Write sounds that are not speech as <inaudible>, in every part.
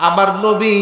আমার নবী,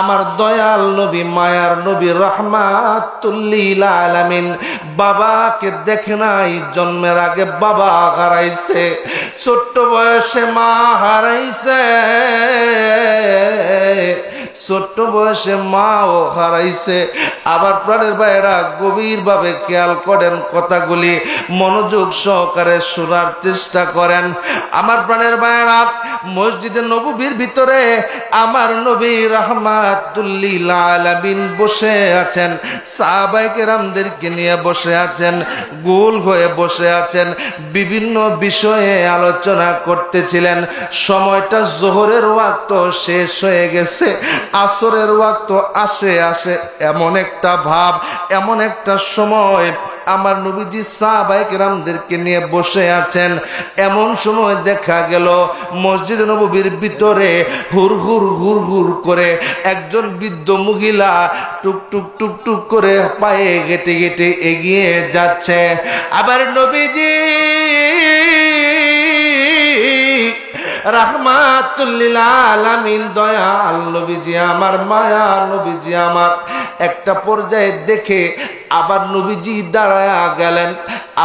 আমার দয়াল নবী, মায়ার নবী, রহমাতুল্লিল আলামিন বাবাকে দেখে নাই, জন্মের আগে বাবা হারাইছে, ছোট্ট বয়সে মা হারাইছে। ছোট্ট বয়সে মাও হারাইছে। আবার প্রাণের ভাইয়েরা গভীরভাবে খেয়াল করেন কথাগুলি, মনোযোগ সহকারে শোনার চেষ্টা করেন। আমার প্রাণের ভাইয়েরা, মসজিদে নবীর ভিতরে আমার নবী রহমাতুল্লিল আলামিন বসে আছেন। সাহাবাইকেরামদেরকে নিয়ে বসে আছেন, গোল হয়ে বসে আছেন, বিভিন্ন বিষয়ে আলোচনা করতেছিলেন। সময়টা জোহরের ওয়াক্ত শেষ হয়ে গেছে। আসরের ওয়াক্ত আসে আসে এমন একটা ভাব, এমন একটা সময় আমার নবীজি সাহাবাইকেরামদেরকে নিয়ে বসে আছেন। এমন সময় দেখা গেল মসজিদ নবীর ভিতরে হুর হুর হুর হুর করে একজন বৃদ্ধ মহিলা টুক টুক টুক টুক করে পায়ে গেটে গেটে এগিয়ে যাচ্ছে। আবার নবীজি রাহমাতুল্লিল আলামিন দয়াল নবীজি আমার, মায়া নবীজি আমার। একটা পর্যায়ে দেখে আবার নবীজি দাঁড়ায়া গেলেন।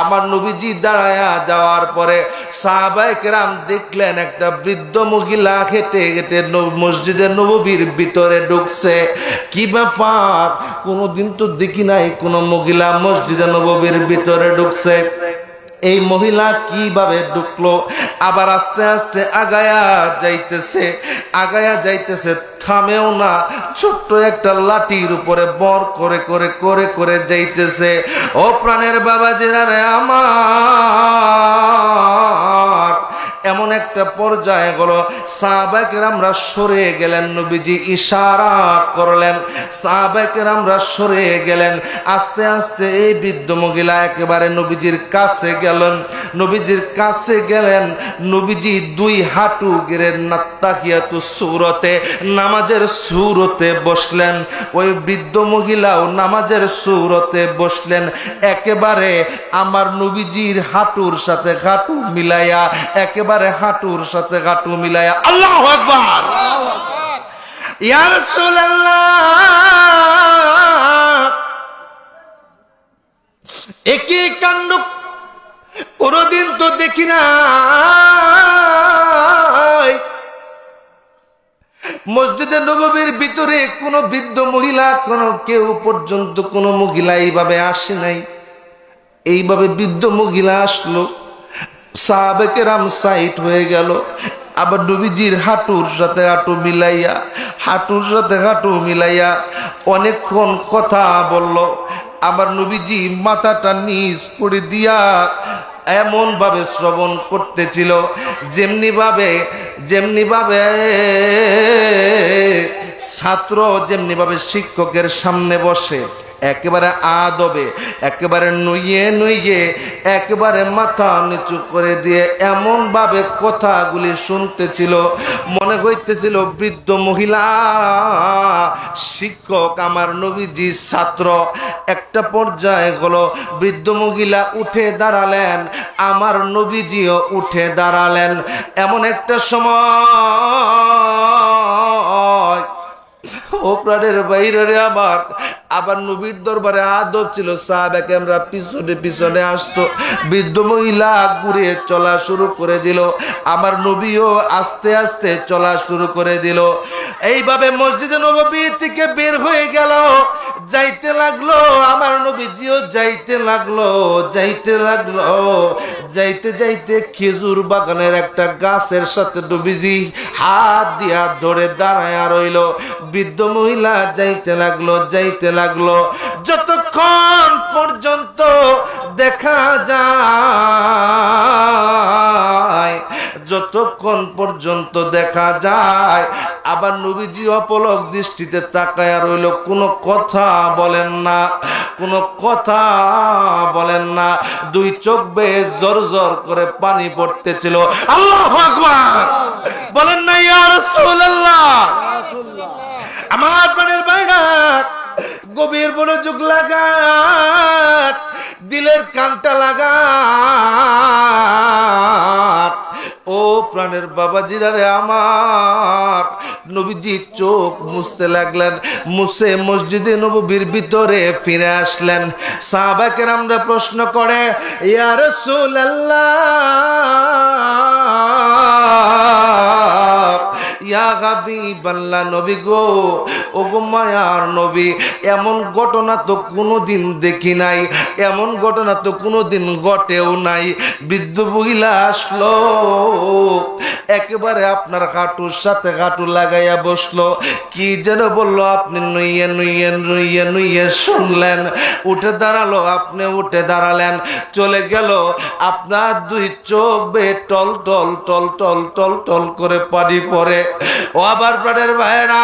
আমার নবীজি দাঁড়ায়া যাওয়ার পরে সাহাবায়ে কেরাম দেখলেন একটা বৃদ্ধ মহিলা হেঁটে হেঁটে মসজিদের নবীর ভিতরে ঢুকছে। কি ব্যাপার? কোনোদিন তো দেখি নাই কোনো মহিলা মসজিদে নবীর ভিতরে ঢুকছে। এই মহিলা কীভাবে ঢুকলো? আবার আস্তে আস্তে আগায়া যাইতেছে আগায়া যাইতেছে, থামেও না, ছোট্ট একটা লাঠির উপরে বর করে করে করে করে যাইতেছে। ও প্রাণের বাবা জেনারে আমার এমন একটা পর্যায়ে হলো সাহাবাকের সরে গেলেন, নবীজি ইশারা করলেন। সাহাবাকের সরে গেলেন, আস্তে আস্তে এই বৃদ্ধ মহিলা একেবারে নবীজির কাছে গেলেন। নবীজির কাছে গেলেন, নবীজি দুই হাঁটু গেড়ে নাত্তাকিয়াতু সুরতে, নামাজের সুরতে বসলেন। ওই বৃদ্ধ মহিলাও নামাজের সুরতে বসলেন। একেবারে আমার নবীজির হাঁটুর সাথে হাঁটু মিলাইয়া একেবারে হাঁটুর সাথে হাঁটু মিলাইয়া আল্লাহ আকবার। ইয়া রাসূলুল্লাহ। একই কাণ্ড কোনদিন তো দেখি না মসজিদে নবীর ভিতরে কোনো বৃদ্ধ মহিলা কোনো কেউ পর্যন্ত কোনো মহিলা এইভাবে আসে নাই। এইভাবে বৃদ্ধ মহিলা আসলো। সাহাবেকেরাম সাইট হয়ে গেল। আবার নবীজির হাঁটুর সাথে হাঁটু মিলাইয়া, হাঁটুর সাথে হাঁটু মিলাইয়া অনেকক্ষণ কথা বলল। আবার নবীজি মাথাটা নিচ করে দিয়া এমন ভাবে শ্রবণ করতেছিল যেমনি ভাবে যেমনি ভাবে ছাত্র যেমনি ভাবে শিক্ষকের সামনে বসে। একেবারে আদবে, একেবারে নুইয়ে নুইয়ে, একেবারে মাথা নিচু করে দিয়ে এমন ভাবে কথাগুলি শুনতেছিল, মনে হইতেছিল বৃদ্ধ মহিলা, শিক্ষক আমার নবীজি ছাত্র। একটা পর্যায়ে হলো, বৃদ্ধ মহিলা উঠে দাঁড়ালেন, আমার নবীজিও উঠে দাঁড়ালেন। এমন একটা সময়, ও প্রাণের বাইরে আবার নবীর দরবারে আদব ছিল, সাহাবাকে আমরা পিছনে পিছনে আসতো, বৃদ্ধ মহিলা ঘুরে চলা শুরু করে দিল, আমার নবীও আস্তে আস্তে চলা শুরু করে দিল। এইভাবে মসজিদে নবী থেকে বের হয়ে গেল, যাইতে লাগল, আমার নবীজিও যাইতে লাগল যাইতে লাগল, যাইতে যাইতে খেজুর বাগানের একটা গাছের সাথে নবীজি হাত দিয়া ধরে দাঁড়ায় রইল। বৃদ্ধ মহিলা যাইতে লাগল যাইতে লাগল যতক্ষণ পর্যন্ত দেখা যায়, যতক্ষণ পর্যন্ত দেখা যায়, আবার নবীজি অপলক দৃষ্টিতে তাকায় রইল। কোনো কথা বলেন না, কোনো কথা বলেন না। দুই চোখ বেয়ে জোর জোর করে পানি পড়তেছিল। আল্লাহ ভগবান বলেন না, ইয়া রাসূলুল্লাহ! আমার প্রাণের বাইরা গভীর মনোযোগ লাগা দিলের কানটা লাগা ও প্রাণের বাবাজিরা রে আমার নবীজি চোখ মুছতে লাগলেন, মুছে মসজিদে নবীর ভিতরে ফিরে আসলেন। সাহাবাকের আমরা প্রশ্ন করে, ইয়া রাসূলুল্লাহ ইয়া হাবিবাল্লাহ নবী গো ও গো মায়ার নবী, এমন ঘটনা তো কোনোদিন দেখি নাই, এমন ঘটনা তো কোনোদিন ঘটেও নাই। বৃদ্ধ মহিলা আসলো, একেবারে আপনার হাঁটুর সাথে হাঁটু লাগাইয়া বসল। কি যেন বলল, আপনি নুইয়ে নুইয়ে নুইয়ে নুইয়ে শুনলেন। উঠে দাঁড়াল, আপনি উঠে দাঁড়ালেন, চলে গেল। আপনার দুই চোখ বে টল টল টল টল টল টল করে পানি পড়ে। ও আবার প্রাণের ভাইরা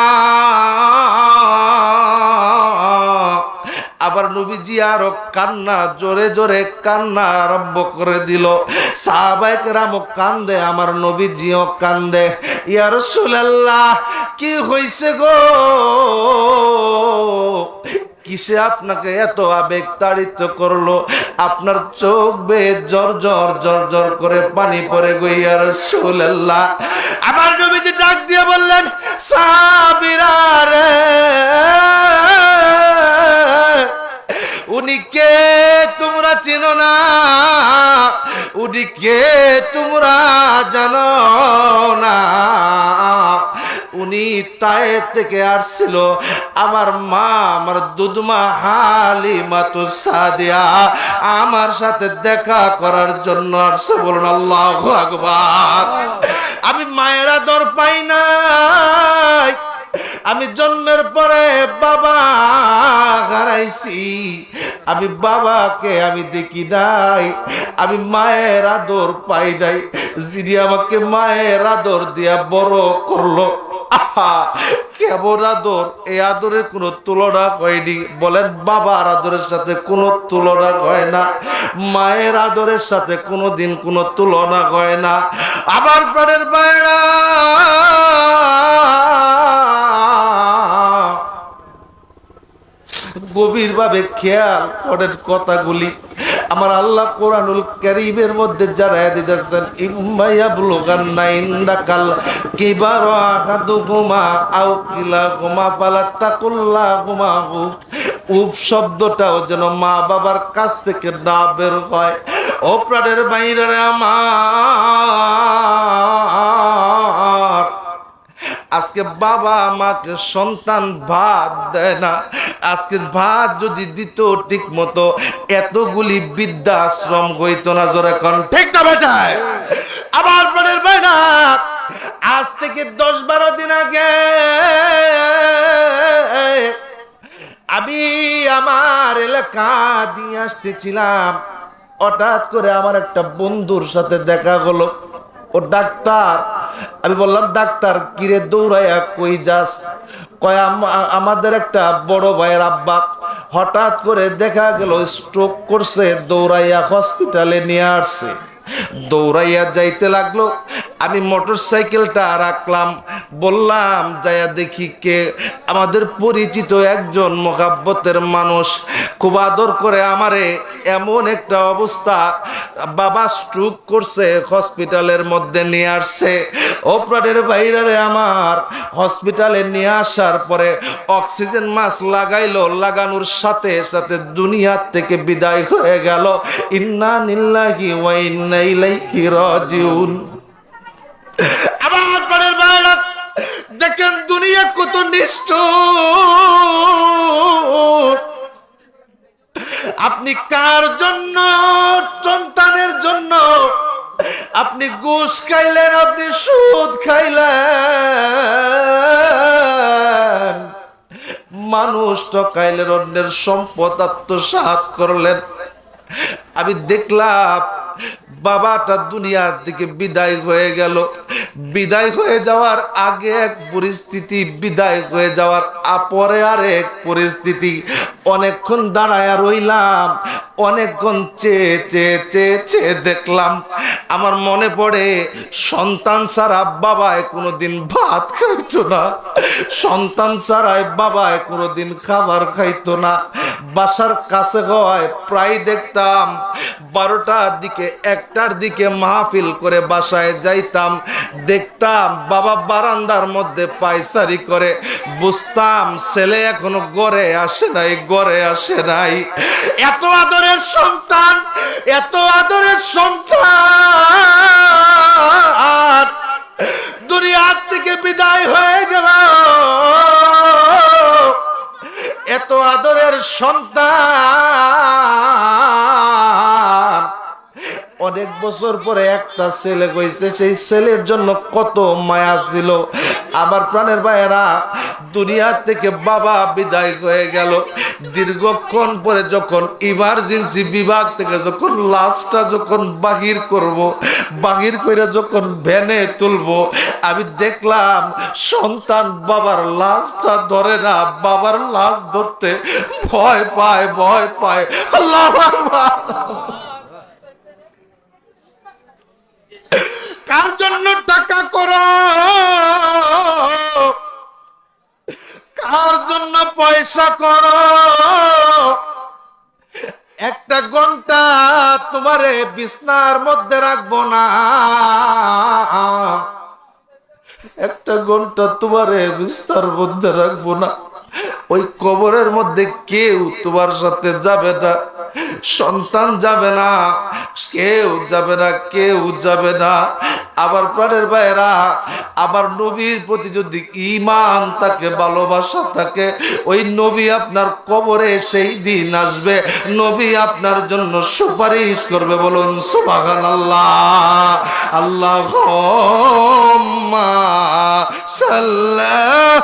আবার নবীজি আরও কান্না, জোরে জোরে কান্না আরম্ভ করে দিল। সাহাবাইক রাম কান্দে, আমার নবীজিও কান্দে। ইয়ার সুলাল্লাহ কি হইছে গো? কিসে আপনাকে এত আবেগ তাড়িত করল? আপনার চোখ বে জর জর জর জর করে পানি পরে গইয়ার সুলাল্লাহ আমার নবীজি ডাক দিয়ে বললেন, সাহাবিরা উনি কে তোমরা চিনো না? উনি কে তোমরা জানো না? উনি তায়ে থেকে আসছিল। আমার মা, আমার দুধমা হালিমা তো সাদিয়া, আমার সাথে দেখা করার জন্য আসছে বলুন আল্লাহ আকবার। আমি মায়েরা দর পাই নাই। আমি জন্মের পরে বাবা হারাইছি। আমি বাবাকে আমি দেখি নাই। আমি মায়ের আদর পাই নাই। যিনি আমাকে মায়ের আদর দিয়া বড় করল <laughs> কেমন আদর? এই আদরের কোনো তুলনা হয়নি। বলেন, বাবার আদরের সাথে কোনো তুলনা হয় না। মায়ের আদরের সাথে কোনো দিন কোনো তুলনা হয় না। আবার প্রাণের বাইরা গভীর ভাবে খেয়াল করেন কথাগুলি। আমার আল্লাহ কোরআনুল কারীমের মধ্যে জানায় দিতেছেন ইম্মাইয়া ইন্দা কাল কিবার আহাদু গুমা আও কিলাহুমা ফালা তাকুল্লাহুমা হু উফ শব্দটাও যেন মা বাবার কাছ থেকে না বের হয়। ও প্রাণের বাইরে আমার। আজকে বাবা আমাকে সন্তান ভাত দেয় না। আজকে ভাত যদি দিত ঠিক মতো এতগুলি বৃদ্ধাশ্রম হইতো না জোরে এখন ঠিক না বেটায় আমার প্রাণের বাইনা আজ থেকে দশ বারো দিন আগে আমি আমার এলাকা দিয়ে আসতেছিলাম। হঠাৎ করে আমার একটা বন্ধুর সাথে দেখা হলো। ও ডাক্তার। আমি বললাম, ডাক্তার, কিরে দৌড়াইয়া কই যাস? কয় আমাদের একটা বড় ভাইয়ের আব্বা হঠাৎ করে দেখা গেল স্ট্রোক করছে, দৌড়াইয়া হসপিটালে নিয়ে আসছে। দৌড়াইয়া যাইতে লাগল, আমি মোটর সাইকেলটা রাখলাম, বললাম, যাইয়া দেখি কে? আমাদের পরিচিত একজন মোকাব্বতের মানুষ, খুব আদর করে আমারে এমন একটা অবস্থা, বাবা স্ট্রোক করছে হসপিটালের মধ্যে নিয়ে আসছে। অপারেটের বাইরে আমার হসপিটালে নিয়ে আসার পরে অক্সিজেন মাস্ক লাগাইলো, লাগানোর সাথে সাথে দুনিয়ার থেকে বিদায় হয়ে গেল। ইন্না নিল্লাহি ওয়া ইন্না ইলাইহি রাজিউন। আমার পরের বাইরে দেখেন দুনিয়া কত নিষ্ঠুর। আপনি কার জন্য? সন্তানের জন্য। আপনি গোস খাইলেন, আপনি সুদ খাইলেন। মানুষ টকাইলেন অন্যের সম্পদ আত্মসাত করলেন। আমি দেখলাম বাবাটা দুনিয়ার থেকে বিদায় হয়ে গেল। বিদায় হয়ে যাওয়ার আগে এক পরিস্থিতি, বিদায় হয়ে যাওয়ার আ- পরে আর এক পরিস্থিতি। অনেকক্ষণ দাঁড়ায় রইলাম, অনেকক্ষণ চেয়ে চেয়ে চেয়ে চেয়ে দেখলাম, আমার মনে পড়ে সন্তান ছাড়া বাবায় কোনোদিন ভাত খাইতো না, সন্তান ছাড়াই বাবায় কোনোদিন খাবার খাইতো না। বাসার কাছে হয়, প্রায় দেখতাম বারোটার দিকে, একটার দিকে মাহফিল করে বাসায় যাইতাম। দেখতাম বাবা বারান্দার মধ্যে পায়সারি করে। বুঝতাম ছেলে এখনও গড়ে আসে নাই, গড়ে আসে নাই। এত আদরের সন্তান, এত আদরের সন্তান। দুনিয়ার থেকে বিদায় হয়ে গেল সন্তান। অনেক বছর পরে একটা ছেলে কইছে সেই ছেলের জন্য কত মায়া ছিল। আমার প্রাণের ভাইয়েরা দুনিয়া থেকে বাবা বিদায় হয়ে গেল। দীর্ঘক্ষণ পরে যখন ইমার্জেন্সি বিভাগ থেকে যখন লাশটা যখন বাহির করব, বাহির করে যখন ভ্যানে তুলবো, আমি দেখলাম সন্তান বাবার লাশটা ধরে না, বাবার লাশ ধরতে ভয় পায় ভয় পায়। আল্লাহ কার জন্য টাকা করো? কার জন্য পয়সা করো? একটা ঘণ্টা তোমারে বিছনার মধ্যে রাখব না। একটা ঘণ্টা তোমারে বিছনার মধ্যে রাখব না। ওই কবরের মধ্যে কেউ তোমার সাথে যাবে না। সন্তান যাবে না, কেউ যাবে না, কেউ যাবে না। আবার প্রাণের ভাইয়েরা আবার নবীর প্রতি যদি ইমান থাকে, ভালোবাসা থাকে, ওই নবী আপনার কবরে সেই দিন আসবে। নবী আপনার জন্য সুপারিশ করবে, বলুন সুবাহান আল্লাহ আল্লাহ সাল্লাহ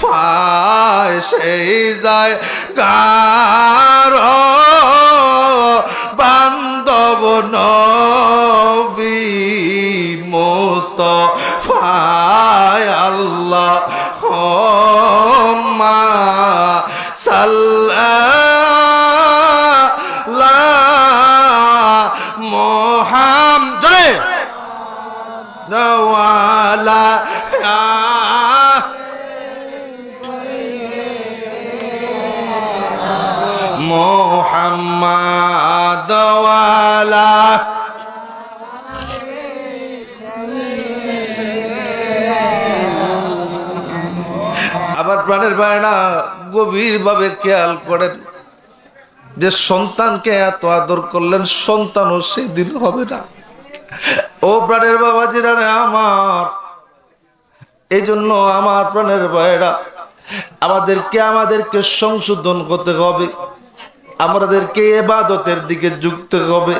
ফায় সেই যায় গার বান্ধব নবী মোস্ত ফায় আল্লাহ মা সাল্লাহ ওয়ালা আবার প্রাণের বায়না গভীর ভাবে খেয়াল করেন যে সন্তানকে এত আদর করলেন, সন্তানও সেদিন হবে না। ও প্রাণের বাবা জিরানে আমার। এই জন্য আমার প্রাণের ভাইয়েরা আমাদেরকে আমাদেরকে সংশোধন করতে হবে। আমাদেরকে এবাদতের দিকে যুক্ত হবে।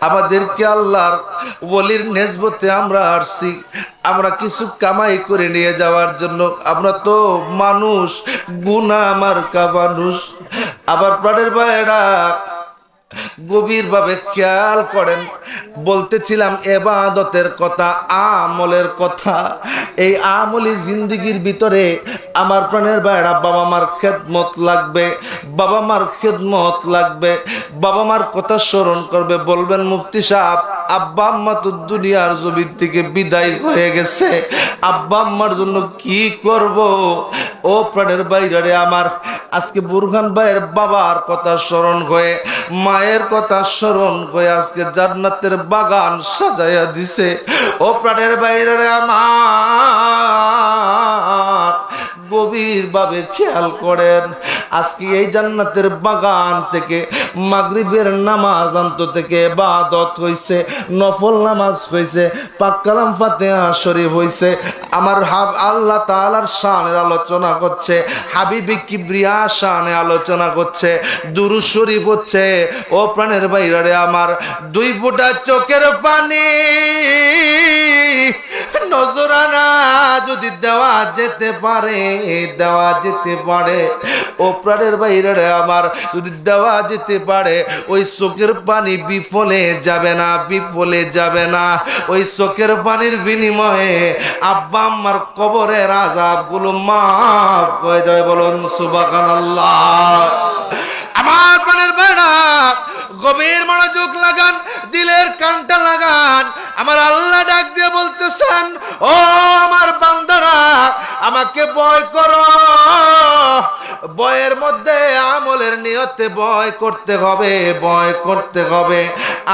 আমাদেরকে আল্লাহর বলির নেজবতে আমরা আসছি। আমরা কিছু কামাই করে নিয়ে যাওয়ার জন্য। আমরা তো মানুষ গুণা আমার কা মানুষ। আবার প্রাণের ভাইয়েরা গভীরভাবে খেয়াল করেন। বলতেছিলাম, এবাদতের কথা, আমলের কথা। এই আমলি জিন্দিগির ভিতরে আমার প্রাণের বাইরা বাবা মার খেদমত লাগবে, বাবা মার খেদমত লাগবে, বাবা মার কথা স্মরণ করবে। বলবেন, মুফতি সাহেব আব্বা আম্মা তো দুনিয়ার জমির থেকে বিদায় হয়ে গেছে। আব্বা আম্মার জন্য কি করব? ও প্রাণের বাইরে আমার। আজকে বুরহান ভাইয়ের বাবার কথা স্মরণ হয়ে, মায়ের কথা স্মরণ হয়ে আজকে জান্নাতের বাগান সাজাইয়া দিছে। ও প্রাণের বাইরে আমার। গভীরভাবে খেয়াল করেন আজকে এই জান্নাতের বাগান থেকে, মাগরিবের নামাজ আন্ত থেকে বাদত হইছে, নফল নামাজ হইছে পাক্কালাম ফাতেহা শরীফ হইছে। আমার হাব আল্লাহ তালার শানের আলোচনা করছে, হাবিবি কিবরিয়া শানে আলোচনা করছে দুরু শরীফ হচ্ছে, ও প্রাণের বাইরে আমার দুই ফোঁটা চোখের পানি। নজরানা যদি দেওয়া যেতে পারে, দেওয়া যেতে পারে, ও প্রাণের বাইরে আমার যদি দেওয়া যেতে পারে। ওই চোখের পানি বিফলে যাবে না, বিফলে যাবে না। ওই চোখের পানির বিনিময়ে আব্বা আম্মার কবরে রাজা মাফ হয়ে যায় বলুন সুবাকান আমার পানের বেড়া গভীর মনোযোগ লাগান, দিলের কানটা লাগান। আমার আল্লাহ ডাক দিয়ে বলতেছেন, ও আমার বান্দারা, আমাকে ভয় করো। বয়ের মধ্যে আমলের নিয়তে ভয় করতে হবে, ভয় করতে হবে।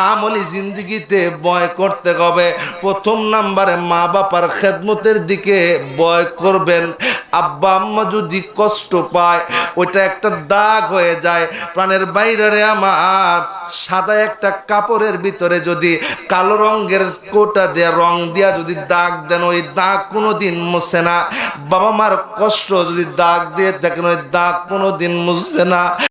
আমলি জিন্দগিতে বয় করতে হবে। প্রথম নাম্বারে মা বাবার খেদমতের দিকে বয় করবেন। আব্বা, আম্মা যদি কষ্ট পায়, ওইটা একটা দাগ হয়ে যায়। প্রাণের বাইরে আমার সাদা একটা কাপড়ের ভিতরে যদি কালো রঙের কোটা দেয়া রং দিয়া যদি দাগ দেন, ওই দাগ কোনো দিন মুছে না। বাবা মার কষ্ট যদি দাগ দিয়ে দেখেন, ওই দাগ কোনো দিন মুছবে না।